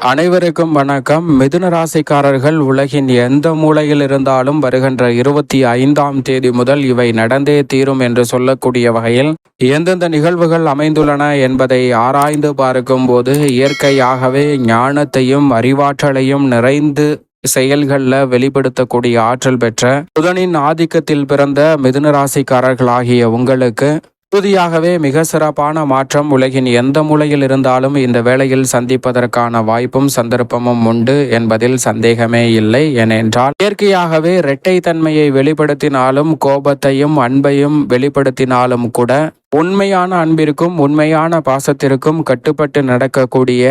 அனைவருக்கும் வணக்கம். மிதுன ராசிக்காரர்கள் உலகின் எந்த மூலையில் இருந்தாலும் வருகின்ற இருபத்தி ஐந்தாம் தேதி முதல் இவை நடந்தே தீரும் என்று சொல்லக்கூடிய வகையில் எந்தெந்த நிகழ்வுகள் அமைந்துள்ளன என்பதை ஆராய்ந்து பார்க்கும்போது இயற்கையாகவே ஞானத்தையும் அறிவாற்றலையும் நிறைந்து செயல்களில் வெளிப்படுத்தக்கூடிய ஆற்றல் பெற்ற புதனின் ஆதிக்கத்தில் பிறந்த மிதுன ராசிக்காரர்களாகிய உங்களுக்கு உறுதியாகவே மிக சிறப்பான மாற்றம் உலகின் எந்த மூலையில் இருந்தாலும் இந்த வேளையில் சந்திப்பதற்கான வாய்ப்பும் சந்தர்ப்பமும் உண்டு என்பதில் சந்தேகமே இல்லை. ஏனென்றால் இயற்கையாகவே இரட்டை தன்மையை வெளிப்படுத்தினாலும் கோபத்தையும் அன்பையும் வெளிப்படுத்தினாலும் கூட உண்மையான அன்பிற்கும் உண்மையான பாசத்திற்கும் கட்டுப்பட்டு நடக்கக்கூடிய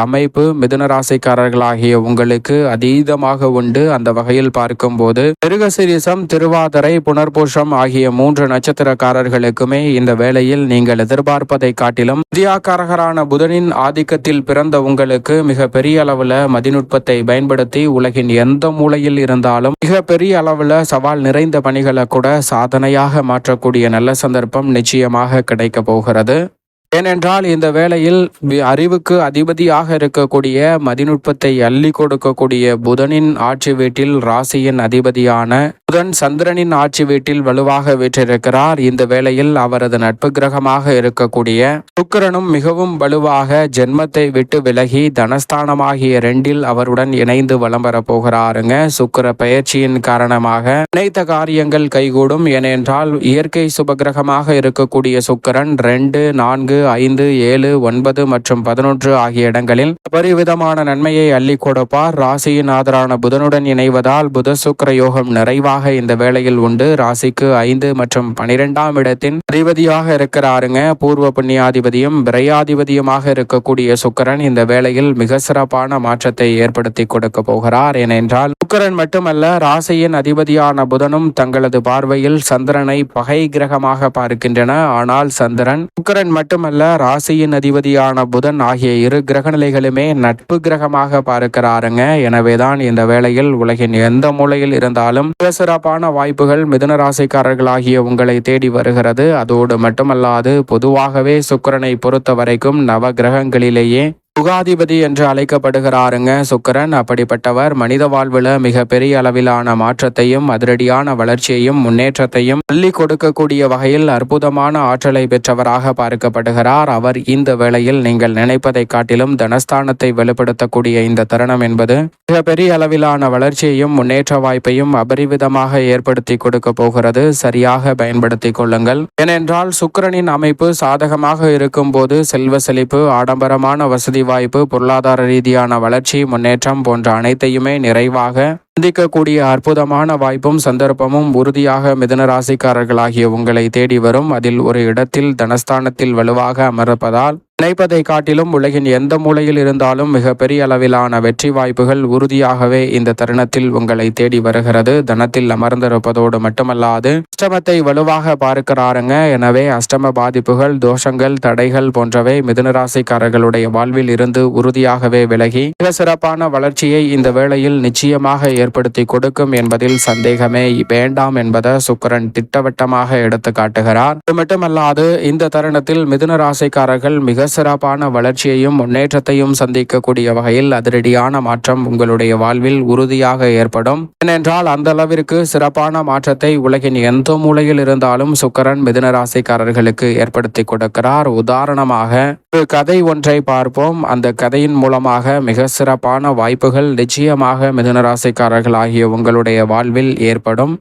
அமைப்பு மிதுனராசிக்காரர்களாகிய உங்களுக்கு அதீதமாக உண்டு. அந்த வகையில் பார்க்கும்போது மிருகசிரிசம் திருவாதிரை புனர்பூஷம் ஆகிய மூன்று நட்சத்திரக்காரர்களுக்குமே இந்த வேளையில் நீங்கள் எதிர்பார்ப்பதை காட்டிலும் வித்யாக்காரகரான புதனின் ஆதிக்கத்தில் பிறந்த உங்களுக்கு மிக பெரிய அளவுல மதிநுட்பத்தை பயன்படுத்தி உலகின் எந்த மூலையில் இருந்தாலும் மிக பெரிய அளவுல சவால் நிறைந்த பணிகளை கூட சாதனையாக மாற்றக்கூடிய நல்ல சந்தர்ப்பம் நிச்சயம் நிச்சயமாக கிடைக்க போகிறது. ஏனென்றால் இந்த வேளையில் அறிவுக்கு அதிபதியாக இருக்கக்கூடிய மதிநுட்பத்தை அள்ளி கொடுக்கக்கூடிய புதனின் ஆட்சி வீட்டில் ராசியின் அதிபதியான சுக்ரன் சந்திரனின் ஆட்சி வீட்டில் வலுவாக வீற்றிருக்கிறார். இந்த வேளையில் அவரது நட்பு கிரகமாக இருக்கக்கூடிய சுக்கரனும் மிகவும் வலுவாக ஜென்மத்தை விட்டு விலகி தனஸ்தானமாகிய ரெண்டில் அவருடன் இணைந்து வலம் வரப்போகிறாருங்க போகிறாருங்க. சுக்கர பயிற்சியின் காரணமாக நினைத்த காரியங்கள் கைகூடும். ஏனென்றால் இயற்கை சுபகிரகமாக இருக்கக்கூடிய சுக்கரன் ரெண்டு நான்கு ஐந்து ஏழு ஒன்பது மற்றும் பதினொன்று ஆகிய இடங்களில் பரிவிதமான நன்மையை அள்ளி கொடுப்பார். ராசியின் ஆதரான புதனுடன் இணைவதால் புத சுக்கர யோகம் நிறைவாக இந்த வேளையில் உண்டு? ராசிக்கு ஐந்து மற்றும் பனிரெண்டாம் இடத்தின் அதிபதியாக இருக்கிறாருங்க. பூர்வ புண்ணியாதிபதியும் விரையாதிபதியுமாக இருக்கக்கூடிய சுக்கரன் இந்த வேளையில் மிக சிறப்பான மாற்றத்தை ஏற்படுத்தி கொடுக்க போகிறார். ஏனென்றால் சுக்கரன் மட்டுமல்ல ராசியின் அதிபதியான புதனும் தங்களது பார்வையில் சந்திரனை பகை கிரகமாக பார்க்கின்றன. ஆனால் சந்திரன் சுக்கரன் மட்டுமல்ல ராசியின் அதிபதியான புதன் ஆகிய இரு கிரகநிலைகளுமே நட்பு கிரகமாக பார்க்கிறாருங்க. எனவேதான் இந்த வேளையில் உலகின் எந்த மூலையில் இருந்தாலும் சிறப்பான வாய்ப்புகள் மிதுன ராசிக்காரர்களாகிய உங்களை தேடி வருகிறது. அதோடு மட்டுமல்லாது பொதுவாகவே சுக்கரனை பொறுத்த வரைக்கும் நவ கிரகங்களிலேயே சுகாதிபதி என்று அழைக்கப்படுகிறாருங்க சுக்கரன். அப்படிப்பட்டவர் மனித வாழ்வில் மிக பெரிய அளவிலான மாற்றத்தையும் அதிரடியான வளர்ச்சியையும் முன்னேற்றத்தையும் அள்ளி கொடுக்கக்கூடிய வகையில் அற்புதமான ஆற்றலை பெற்றவராக பார்க்கப்படுகிறார். அவர் இந்த வேளையில் நீங்கள் நினைப்பதை காட்டிலும் தனஸ்தானத்தை வெளிப்படுத்தக்கூடிய இந்த தருணம் என்பது மிக பெரிய அளவிலான வளர்ச்சியையும் முன்னேற்ற வாய்ப்பையும் அபரிவிதமாக ஏற்படுத்தி கொடுக்க போகிறது. சரியாக பயன்படுத்தி கொள்ளுங்கள். ஏனென்றால் சுக்கரனின் அமைப்பு சாதகமாக இருக்கும் போது செல்வ செழிப்பு ஆடம்பரமான வசதி வாய்ப்பு பொருளாதார ரீதியான வளர்ச்சி முன்னேற்றம் போன்ற அனைத்தையுமே நிறைவாக சந்திக்கக்கூடிய அற்புதமான வாய்ப்பும் சந்தர்ப்பமும் உறுதியாக மிதன ராசிக்காரர்களாகிய உங்களை தேடி வரும். அதில் ஒரு இடத்தில் தனஸ்தானத்தில் வலுவாக அமர்ப்பதால் நினைப்பதை காட்டிலும் உலகின் எந்த மூலையில் இருந்தாலும் மிக பெரிய அளவிலான வெற்றி வாய்ப்புகள் உறுதியாகவே இந்த தருணத்தில் உங்களை தேடி வருகிறது. தனத்தில் அமர்ந்திருப்பதோடு மட்டுமல்லாது அஷ்டமத்தை வலுவாக பார்க்கிறாருங்க. எனவே அஷ்டம பாதிப்புகள் தோஷங்கள் தடைகள் போன்றவை மிதுனராசிக்காரர்களுடைய வாழ்வில் இருந்து உறுதியாகவே விலகி மிக சிறப்பான வளர்ச்சியை இந்த வேளையில் நிச்சயமாக ஏற்படுத்தி கொடுக்கும் என்பதில் சந்தேகமே வேண்டாம் என்பதை சுக்கரன் திட்டவட்டமாக எடுத்து காட்டுகிறார் அது மட்டுமல்லாது இந்த தருணத்தில் மிதுன ராசிக்காரர்கள் மிக சிறப்பான வளர்ச்சியையும் முன்னேற்றத்தையும் சந்திக்கக்கூடிய வகையில் அதிரடியான மாற்றம் உங்களுடைய வாழ்வில் உறுதியாக ஏற்படும். ஏனென்றால் அந்த அளவிற்கு சிறப்பான மாற்றத்தை உலகின் எந்த மூலையில் இருந்தாலும் சுக்கரன் மிதுன ராசிக்காரர்களுக்கு ஏற்படுத்தி கொடுக்கிறார். உதாரணமாக ஒரு கதை ஒன்றை பார்ப்போம். அந்த கதையின் மூலமாக மிக சிறப்பான வாய்ப்புகள் நிச்சயமாக மிதுன ராசிக்காரர்கள் ஆகிய உங்களுடைய வாழ்வில் ஏற்படும்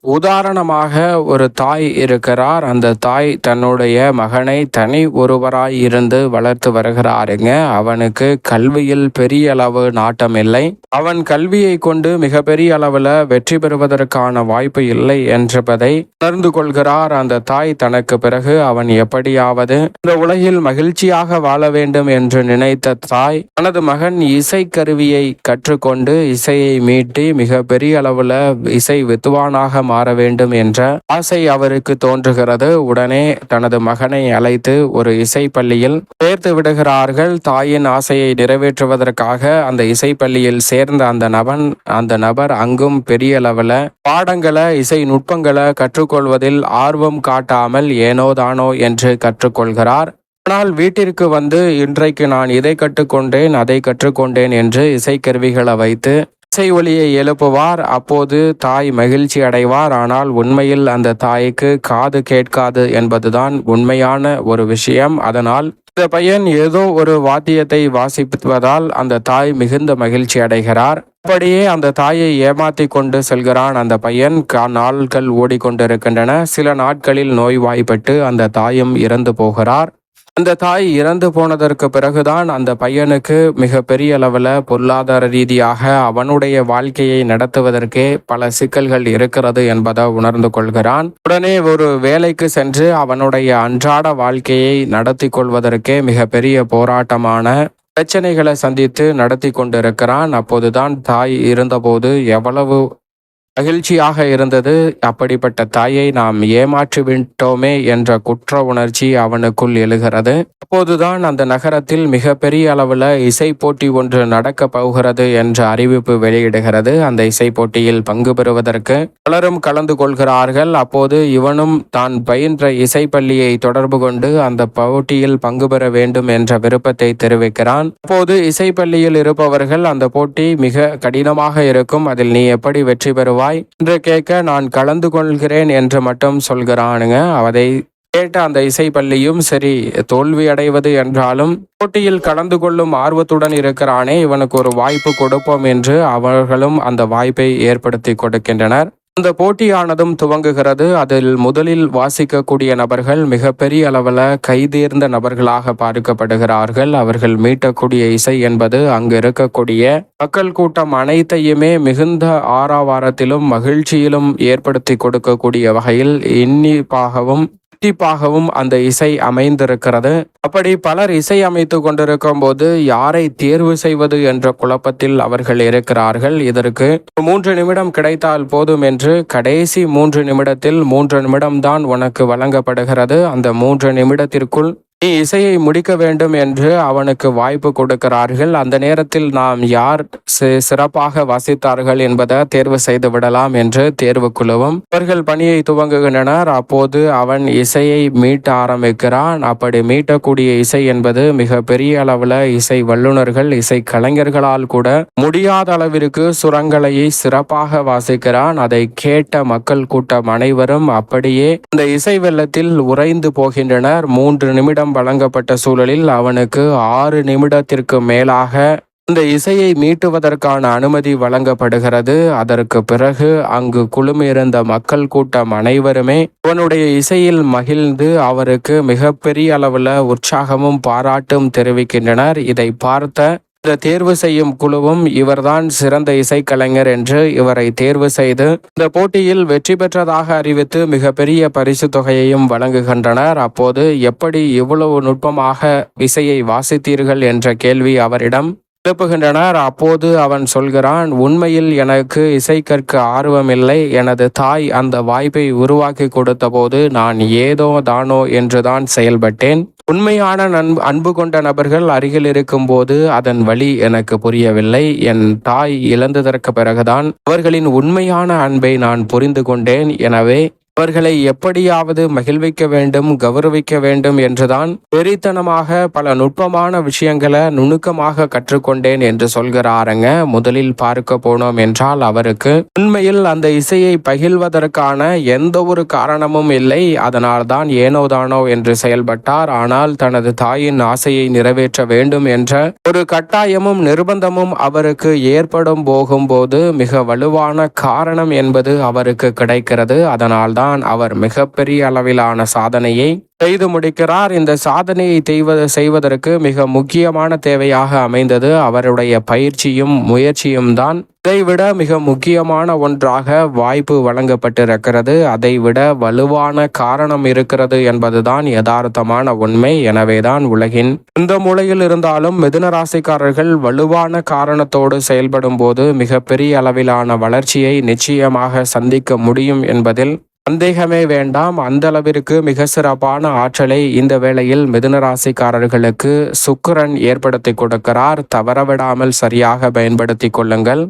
உதாரணமாக ஒரு தாய் இருக்கிறார். அந்த தாய் தன்னுடைய மகனை தனி ஒருவராய் இருந்து வளர்த்து வருகிறாருங்க. அவனுக்கு கல்வியில் பெரிய அளவு நாட்டம் இல்லை. அவன் கல்வியை கொண்டு மிகப்பெரிய அளவுல வெற்றி பெறுவதற்கான வாய்ப்பு இல்லை என்பதை உணர்ந்து கொள்கிறார். அந்த தாய் தனக்கு பிறகு அவன் எப்படியாவது இந்த உலகில் மகிழ்ச்சியாக வாழ வேண்டும் என்று நினைத்த தாய் தனது மகன் இசை கருவியை கற்றுக்கொண்டு இசையை மீட்டி மிக பெரிய அளவுல இசை வித்துவானாக மாற வேண்டும் என்ற ஆசை அவருக்கு தோன்றுகிறது. உடனே தனது மகனை அழைத்து ஒரு இசை பள்ளியில் சேர்த்து விடுகிறார்கள். தாயின் ஆசையை நிறைவேற்றுவதற்காக அந்த இசை பள்ளியில் சேர்ந்த அந்த நபன் அந்த நபர் அங்கும் பெரிய அளவில் பாடங்களை இசை நுட்பங்களை கற்றுக்கொள்வதில் ஆர்வம் காட்டாமல் ஏனோதானோ என்று கற்றுக்கொள்கிறார். ஆனால் வீட்டிற்கு வந்து இன்றைக்கு நான் இதை கற்றுக்கொண்டேன் அதை கற்றுக்கொண்டேன் என்று இசைக்கருவிகளை வைத்து இசை ஒலியை எழுப்புவார். அப்போது தாய் மகிழ்ச்சி அடைவார். ஆனால் உண்மையில் அந்த தாய்க்கு காது கேட்காது என்பதுதான் உண்மையான ஒரு விஷயம். அதனால் இந்த பையன் ஏதோ ஒரு வாத்தியத்தை வாசிப்பதால் அந்த தாய் மிகுந்த மகிழ்ச்சி அடைகிறார். அப்படியே அந்த தாயை ஏமாத்தி கொண்டு செல்கிறான் அந்த பையன். நாள்கள் ஓடிக்கொண்டிருக்கின்றன. சில நாட்களில் நோய்வாய்ப்பட்டு அந்த தாயும் இறந்து போகிறார். அந்த தாய் இறந்து போனதற்கு பிறகுதான் அந்த பையனுக்கு மிகப்பெரிய அளவில் பொருளாதார ரீதியாக அவனுடைய வாழ்க்கையை நடத்துவதற்கே பல சிக்கல்கள் இருக்கிறது என்பதை உணர்ந்து கொள்கிறான். உடனே ஒரு வேலைக்கு சென்று அவனுடைய அன்றாட வாழ்க்கையை நடத்தி கொள்வதற்கே மிகப்பெரிய போராட்டமான பிரச்சனைகளை சந்தித்து நடத்தி கொண்டிருக்கிறான். அப்போதுதான் தாய் இருந்தபோது எவ்வளவு மகிழ்ச்சியாக இருந்தது. அப்படிப்பட்ட தாயை நாம் ஏமாற்றி விட்டோமே என்ற குற்ற உணர்ச்சி அவனுக்குள் எழுகிறது. அப்போதுதான் அந்த நகரத்தில் மிகப்பெரிய அளவில் இசை போட்டி ஒன்று நடக்க போகிறது என்ற அறிவிப்பு வெளியிடுகிறது. அந்த இசை போட்டியில் பங்கு பெறுவதற்கு பலரும் கலந்து கொள்கிறார்கள். அப்போது இவனும் தான் பயின்ற இசை பள்ளியை தொடர்பு கொண்டு அந்த போட்டியில் பங்கு பெற வேண்டும் என்ற விருப்பத்தை தெரிவிக்கிறான். அப்போது இசை பள்ளியில் இருப்பவர்கள் அந்த போட்டி மிக கடினமாக இருக்கும். அதில் நீ எப்படி வெற்றி பெறுவாய்? வருவாய் என்று கேட்க நான் கலந்து கொள்கிறேன் என்று மட்டும் சொல்கிறானுங்க. அதை கேட்ட அந்த இசை பள்ளியும் சரி தோல்வி அடைவது என்றாலும் போட்டியில் கலந்து கொள்ளும் ஆர்வத்துடன் இருக்கிறானே இவனுக்கு ஒரு வாய்ப்பு கொடுப்போம் என்று அவர்களும் அந்த வாய்ப்பை ஏற்படுத்தி கொடுக்கின்றனர். அந்த போட்டியானதும் துவங்குகிறது. அதில் முதலில் வாசிக்கக்கூடிய நபர்கள் மிகப்பெரிய அளவில் கைதேர்ந்த நபர்களாக பார்க்கப்படுகிறார்கள். அவர்கள் மீட்டக்கூடிய இசை என்பது அங்கு இருக்கக்கூடிய மக்கள் கூட்டம் அனைத்தையுமே மிகுந்த ஆறாவாரத்திலும் மகிழ்ச்சியிலும் ஏற்படுத்தி கொடுக்கக்கூடிய வகையில் இன்னிப்பாகவும் இரட்டிப்பாகவும் அந்த இசை அமைந்திருக்கிறது. அப்படி பலர் இசை அமைத்து கொண்டிருக்கும் போது யாரை தேர்வு செய்வது என்ற குழப்பத்தில் அவர்கள் இருக்கிறார்கள். இதற்கு மூன்று நிமிடம் கிடைத்தால் போதும் என்று கடைசி மூன்று நிமிடத்தில் மூன்று நிமிடம்தான் உனக்கு வழங்கப்படுகிறது. அந்த மூன்று நிமிடத்திற்குள் நீ இசையை முடிக்க வேண்டும் என்று அவனுக்கு வாய்ப்பு கொடுக்கிறார்கள். அந்த நேரத்தில் நாம் யார் சிறப்பாக வாசித்தார்கள் என்பதை தேர்வு செய்து விடலாம் என்று தேர்வு குழுவும். அவர்கள் பணியை துவங்குகின்றனர். அப்போது அவன் இசையை மீட்ட ஆரம்பிக்கிறான். அப்படி மீட்டக்கூடிய இசை என்பது மிக பெரிய அளவில் இசை வல்லுநர்கள் இசை கலைஞர்களால் கூட முடியாத அளவிற்கு சுரங்களையை சிறப்பாக வாசிக்கிறான். அதை கேட்ட மக்கள் கூட்டம் அனைவரும் அப்படியே இந்த இசை வெள்ளத்தில் உறைந்து போகின்றனர். மூன்று நிமிடம் வழங்கப்பட்ட சூழலில் அவனுக்கு ஆறு நிமிடத்திற்கு மேலாக இந்த இசையை மீட்டுவதற்கான அனுமதி வழங்கப்படுகிறது. அதற்கு பிறகு அங்கு குழுமியிருந்த மக்கள் கூட்டம் அனைவருமே அவனுடைய இசையில் மகிழ்ந்து அவருக்கு மிகப்பெரிய அளவில் உற்சாகமும் பாராட்டும் தெரிவிக்கின்றனர். இதை பார்த்த இந்த தேர்வு செய்யும் குழுவும் இவர்தான் சிறந்த இசைக்கலைஞர் என்று இவரை தேர்வு செய்து இந்த போட்டியில் வெற்றி பெற்றதாக அறிவித்து மிகப்பெரிய பரிசு தொகையையும் வழங்குகின்றனர். அப்போது எப்படி இவ்வளவு நுட்பமாக இசையை வாசித்தீர்கள் என்ற கேள்வி அவரிடம் எழுப்புகின்றனர் அப்போது அவன் சொல்கிறான் உண்மையில் எனக்கு இசை கற்க ஆர்வமில்லை. எனது தாய் அந்த வாய்ப்பை உருவாக்கி கொடுத்தபோது நான் ஏதோ தானோ என்றுதான் செயல்பட்டேன். உண்மையான நண்பு அன்பு கொண்ட நபர்கள் அருகில் இருக்கும்போது அதன் வழி எனக்கு புரியவில்லை. என் தாய் இழந்ததற்கு பிறகுதான் அவர்களின் உண்மையான அன்பை நான் புரிந்து கொண்டேன். எனவே அவர்களை எப்படியாவது மகிழ்விக்க வேண்டும் கௌரவிக்க வேண்டும் என்றுதான் வெறித்தனமாக பல நுட்பமான விஷயங்களை நுணுக்கமாக கற்றுக்கொண்டேன் என்று சொல்கிறாருங்க. முதலில் பார்க்க போனோம் என்றால் அவருக்கு உண்மையில் அந்த இசையை பகிர்வதற்கான எந்த ஒரு காரணமும் இல்லை. அதனால் தான் ஏனோதானோ என்று செயல்பட்டார். ஆனால் தனது தாயின் ஆசையை நிறைவேற்ற வேண்டும் என்ற ஒரு கட்டாயமும் நிர்பந்தமும் அவருக்கு ஏற்படும் போகும்போது மிக வலுவான காரணம் என்பது அவருக்கு கிடைக்கிறது. அதனால் தான் அவர் மிகப்பெரிய அளவிலான சாதனையை செய்து முடிக்கிறார். இந்த சாதனையை செய்வது செய்வதற்கு மிக முக்கியமான தேவையாக அமைந்தது அவருடைய பயிற்சியும் முயற்சியும் தான். இதைவிட மிக முக்கியமான ஒன்றாக வாய்ப்பு வழங்கப்பட்டிருக்கிறது. அதைவிட வலுவான காரணம் இருக்கிறது என்பதுதான் யதார்த்தமான உண்மை. எனவேதான் உலகின் இந்த மூலையில் இருந்தாலும் மிதுன ராசிக்காரர்கள் வலுவான காரணத்தோடு செயல்படும் போது மிகப்பெரிய அளவிலான வளர்ச்சியை நிச்சயமாக சந்திக்க முடியும் என்பதில் சந்தேகமே வேண்டாம். அந்த அளவிற்கு மிக சிறப்பான ஆற்றலை இந்த வேளையில் மிதுன ராசிக்காரர்களுக்கு சுக்கரன் ஏற்படுத்தி கொடுக்கிறார். தவறவிடாமல் சரியாக பயன்படுத்தி கொள்ளுங்கள்.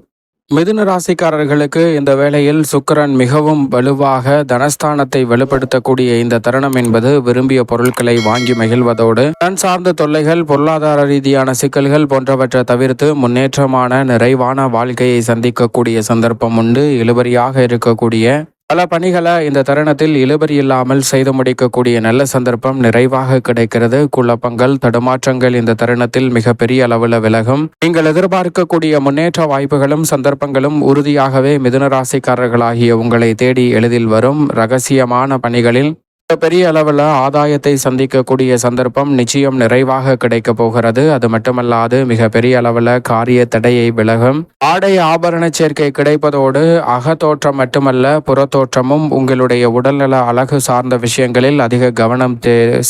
மிதுன ராசிக்காரர்களுக்கு இந்த வேளையில் சுக்கிரன் மிகவும் வலுவாக தனஸ்தானத்தை வலுப்படுத்தக்கூடிய இந்த தருணம் என்பது விரும்பிய பொருட்களை வாங்கி மகிழ்வதோடு தன் சார்ந்த தொல்லைகள் பொருளாதார ரீதியான சிக்கல்கள் போன்றவற்றை தவிர்த்து முன்னேற்றமான நிறைவான வாழ்க்கையை சந்திக்கக்கூடிய சந்தர்ப்பம் உண்டு. இழுபறியாக இருக்கக்கூடிய பல பணிகளை இந்த தருணத்தில் இழுபறி இல்லாமல் செய்து முடிக்கக்கூடிய நல்ல சந்தர்ப்பம் நிறைவாக கிடைக்கிறது. குழப்பங்கள் தடுமாற்றங்கள் இந்த தருணத்தில் மிகப்பெரிய அளவில் விலகும். நீங்கள் எதிர்பார்க்கக்கூடிய முன்னேற்ற வாய்ப்புகளும் சந்தர்ப்பங்களும் உறுதியாகவே மிதுன ராசிக்காரர்களாகிய உங்களை தேடி எளிதில் வரும். ரகசியமான பணிகளில் பெரிய அளவில் ஆதாயத்தை சந்திக்கக்கூடிய சந்தர்ப்பம் நிச்சயம் நிறைவாக கிடைக்க போகிறது. அது மட்டுமல்லாது மிக பெரிய அளவில் காரிய தடையை விலகும். ஆடை ஆபரண சேர்க்கை கிடைப்பதோடு அகத்தோற்றம் மட்டுமல்ல புறத்தோற்றமும் உங்களுடைய உடல்நல அழகு சார்ந்த விஷயங்களில் அதிக கவனம்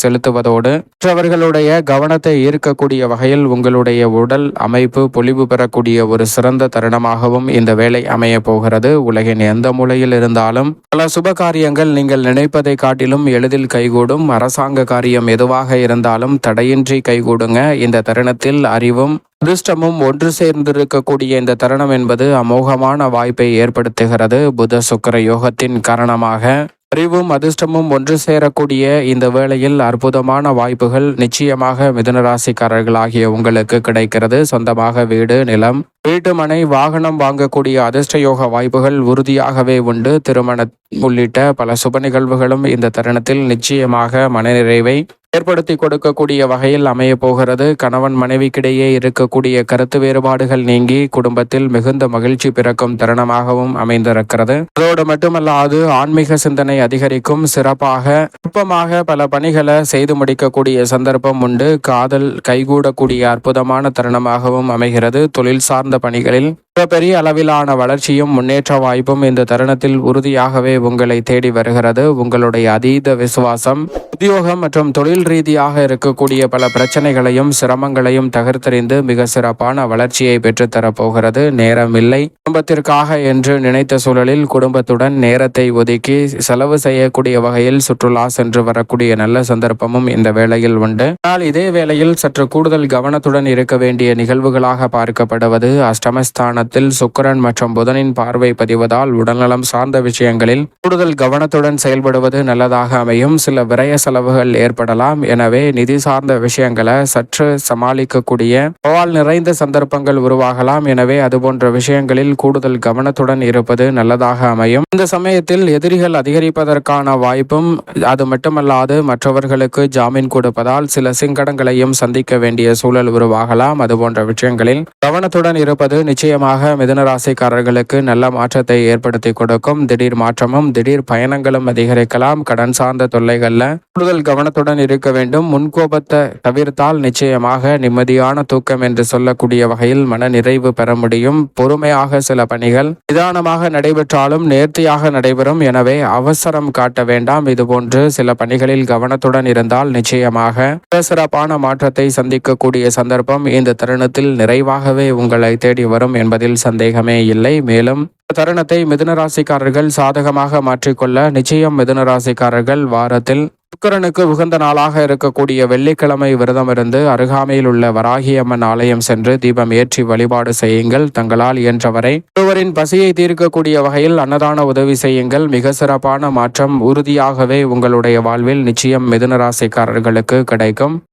செலுத்துவதோடு மற்றவர்களுடைய கவனத்தை ஈர்க்கக்கூடிய வகையில் உங்களுடைய உடல் அமைப்பு பொலிவு பெறக்கூடிய ஒரு சிறந்த தருணமாகவும் இந்த வேலை அமைய போகிறது. உலகின் எந்த மூலையில் இருந்தாலும் பல சுப காரியங்கள் நீங்கள் நினைப்பதை காட்டிலும் எளிதில் கைகூடும். அரசாங்க காரியம் எதுவாக இருந்தாலும் தடையின்றி கைகூடுங்க. இந்த தருணத்தில் அறிவும் அதிர்ஷ்டமும் ஒன்று சேர்ந்திருக்கக்கூடிய இந்த தருணம் என்பது அமோகமான வாய்ப்பை ஏற்படுத்துகிறது. புத சுக்கர யோகத்தின் காரணமாக அறிவும் அதிர்ஷ்டமும் ஒன்று சேரக்கூடிய இந்த வேளையில் அற்புதமான வாய்ப்புகள் நிச்சயமாக மிதுனராசிக்காரர்களாகிய உங்களுக்கு கிடைக்கிறது. சொந்தமாக வீடு நிலம் வீட்டு மனை வாகனம் வாங்கக்கூடிய அதிர்ஷ்ட யோக வாய்ப்புகள் உறுதியாகவே உண்டு. திருமண உள்ளிட்ட பல சுப நிகழ்வுகளும் இந்த தருணத்தில் நிச்சயமாக மனநிறைவை ஏற்படுத்தி கொடுக்கக்கூடிய வகையில் அமைய போகிறது. கணவன் மனைவிக்கிடையே இருக்கக்கூடிய கருத்து வேறுபாடுகள் நீங்கி குடும்பத்தில் மிகுந்த மகிழ்ச்சி பிறக்கும் தருணமாகவும் அமைந்திருக்கிறது. அதோடு மட்டுமல்லாது ஆன்மீக சிந்தனை அதிகரிக்கும். சிறப்பாக நுட்பமாக பல பணிகளை செய்து முடிக்கக்கூடிய சந்தர்ப்பம் உண்டு. காதல் கைகூடக்கூடிய அற்புதமான தருணமாகவும் அமைகிறது. தொழில் சார்ந்த பணிகளில் மிகப்பெரிய அளவிலான வளர்ச்சியும் முன்னேற்ற வாய்ப்பும் இந்த தருணத்தில் உறுதியாகவே உங்களை தேடி வருகிறது. உங்களுடைய அதீத விசுவாசம் உத்தியோகம் மற்றும் தொழில் ரீதியாக இருக்கக்கூடிய பல பிரச்சனைகளையும் சிரமங்களையும் தகர்த்தறிந்து மிக சிறப்பான வளர்ச்சியை பெற்றுத்தரப் போகிறது. நேரம் இல்லை குடும்பத்திற்காக என்று நினைத்த சூழலில் குடும்பத்துடன் நேரத்தை ஒதுக்கி செலவு செய்யக்கூடிய வகையில் சுற்றுலா சென்று வரக்கூடிய நல்ல சந்தர்ப்பமும் இந்த வேளையில் உண்டு. ஆனால் இதே வேளையில் சற்று கூடுதல் கவனத்துடன் இருக்க வேண்டிய நிகழ்வுகளாக பார்க்கப்படுவது அஷ்டமஸ்தானத்தில் சுக்கரன் மற்றும் புதனின் பார்வை பதிவதால் உடல்நலம் சார்ந்த விஷயங்களில் கூடுதல் கவனத்துடன் செயல்படுவது நல்லதாக அமையும். சில விரய செலவுகள் ஏற்படலாம். எனவே நிதி சார்ந்த விஷயங்களை சற்று சமாளிக்கக்கூடிய சவால் நிறைந்த சந்தர்ப்பங்கள் உருவாகலாம். எனவே அதுபோன்ற விஷயங்களில் கூடுதல் கவனத்துடன் இருப்பது நல்லதாக அமையும். இந்த சமயத்தில் எதிரிகள் அதிகரிப்பதற்கான வாய்ப்பும் அது மட்டுமல்லாது மற்றவர்களுக்கு ஜாமீன் கொடுப்பதால் சில சிங்கடங்களையும் சந்திக்க வேண்டிய சூழல் உருவாகலாம். அது போன்ற விஷயங்களில் கவனத்துடன் இருப்பது நிச்சயமாக மிதனராசிக்காரர்களுக்கு நல்ல மாற்றத்தை ஏற்படுத்தி கொடுக்கும். திடீர் மாற்றமும் திடீர் பயணங்களும் அதிகரிக்கலாம். கடன் சார்ந்த தொல்லைகள்ல கூடுதல் கவனத்துடன் இருக்க வேண்டும். முன்கோபத்தை தவிர்த்தால் நிச்சயமாக நிம்மதியான தூக்கம் என்று சொல்லக்கூடிய வகையில் மன நிறைவு பெற முடியும். பொறுமையாக சில பணிகள் நிதானமாக நடைபெற்றாலும் நேர்த்தியாக நடைபெறும். எனவே அவசரம் காட்ட வேண்டாம். இதுபோன்று சில பணிகளில் கவனத்துடன் இருந்தால் நிச்சயமாக சிறப்பான மாற்றத்தை சந்திக்கக்கூடிய சந்தர்ப்பம் இந்த தருணத்தில் நிறைவாகவே உங்களை தேடி வரும் என்பதில் சந்தேகமே இல்லை. மேலும் தருணத்தை மிதுனராசிக்காரர்கள் சாதகமாக மாற்றிக்கொள்ள நிச்சயம் மிதுனராசிக்காரர்கள் வாரத்தில் சுக்கரனுக்கு உகந்த நாளாக இருக்கக்கூடிய வெள்ளிக்கிழமை விரதம் இருந்து அருகாமையில் உள்ள வராகியம்மன் ஆலயம் சென்று தீபம் ஏற்றி வழிபாடு செய்யுங்கள். தங்களால் இயன்றவரை ஒருவரின் பசியை தீர்க்கக்கூடிய வகையில் அன்னதான உதவி செய்யுங்கள். மிக சிறப்பான மாற்றம் உறுதியாகவே உங்களுடைய வாழ்வில் நிச்சயம் மிதுனராசிக்காரர்களுக்கு கிடைக்கும்.